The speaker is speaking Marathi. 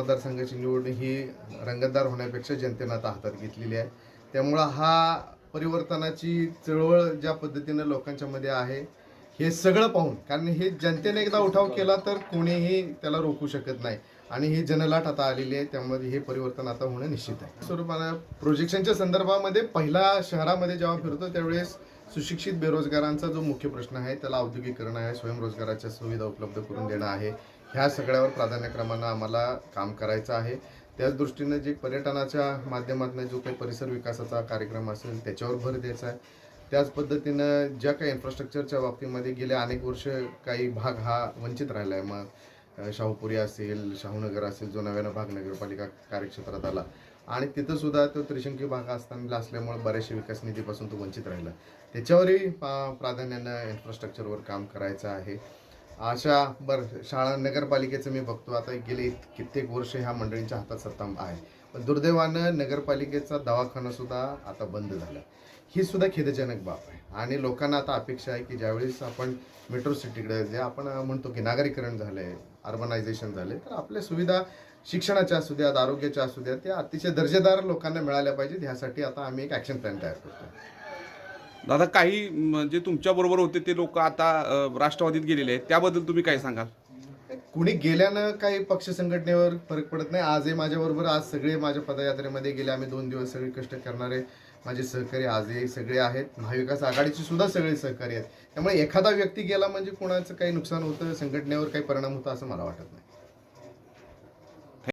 मतदारसंघाची निवडणूक ही रंगतदार होण्यापेक्षा जनतेनं आता हातात घेतलेली आहे. त्यामुळं हा परिवर्तनाची चळवळ ज्या पद्धतीनं लोकांच्या मध्ये आहे हे सगळं पाहून कारण हे जनतेने एकदा उठाव केला तर कोणीही त्याला रोखू शकत नाही. आणि ही जनलाट आता आलेली आहे त्यामुळे हे परिवर्तन आता होणं निश्चित आहे. स्वरूपानं प्रोजेक्शनच्या संदर्भामध्ये पहिला शहरामध्ये जेव्हा फिरतो त्यावेळेस सुशिक्षित बेरोजगारांचा जो मुख्य प्रश्न आहे त्याला औद्योगिकरण आहे स्वयंरोजगाराच्या सुविधा उपलब्ध करून देणं आहे ह्या सगळ्यावर प्राधान्यक्रमानं आम्हाला काम करायचं आहे. त्याच दृष्टीनं जे पर्यटनाच्या माध्यमातून जो काही परिसर विकासाचा कार्यक्रम असेल त्याच्यावर भर द्यायचा आहे. त्याच पद्धतीनं ज्या काही इन्फ्रास्ट्रक्चरच्या बाबतीमध्ये गेले अनेक वर्ष काही भाग हा वंचित राहिला आहे मग शाहूपुरी असेल शाहूनगर असेल जो नव्यानं भाग नगरपालिका कार्यक्षेत्रात आला. आणि तिथं सुद्धा तो त्रिशंकी भाग असताना असल्यामुळे बऱ्याचशा विकास निधीपासून तो वंचित राहिला. त्याच्यावरही पा- प्राधान्यानं इन्फ्रास्ट्रक्चरवर काम करायचं आहे. अशा बर शाळा नगरपालिकेचं मी बघतो. आता गेले कित्येक वर्ष ह्या मंडळींच्या हातात सत्ता आहे. पण दुर्दैवानं नगरपालिकेचा दवाखानासुद्धा आता बंद झाला. ही सुद्धा खेदजनक बाब आहे. आणि लोकांना आता अपेक्षा आहे की ज्यावेळेस आपण मेट्रो सिटीकडे जे आपण म्हणतो की नागरीकरण झालं आहे अर्बनायझेशन झाले तर आपल्या सुविधा शिक्षणाच्या असू द्यात आरोग्याच्या असू द्यात त्या अतिशय दर्जेदार लोकांना मिळाल्या पाहिजेत. ह्यासाठी आता आम्ही एक ॲक्शन प्लॅन तयार करतो दादा काही म्हणजे तुमच्याबरोबर होते ते लोक आता अ, राष्ट्रवादीत गेलेले आहेत. त्याबद्दल तुम्ही काय सांगाल? कुणी गेल्यानं काही पक्ष संघटनेवर फरक पडत नाही. आजही माझ्याबरोबर आज सगळे माझ्या पदयात्रेमध्ये गेले. आम्ही दोन दिवस सगळे कष्ट करणारे माझे सहकारी आजही सगळे आहेत. महाविकास आघाडीचे सुद्धा सगळे सहकारी आहेत. त्यामुळे एखादा व्यक्ती गेला म्हणजे कोणाचं काही नुकसान होतं संघटनेवर काही परिणाम होता असं मला वाटत नाही.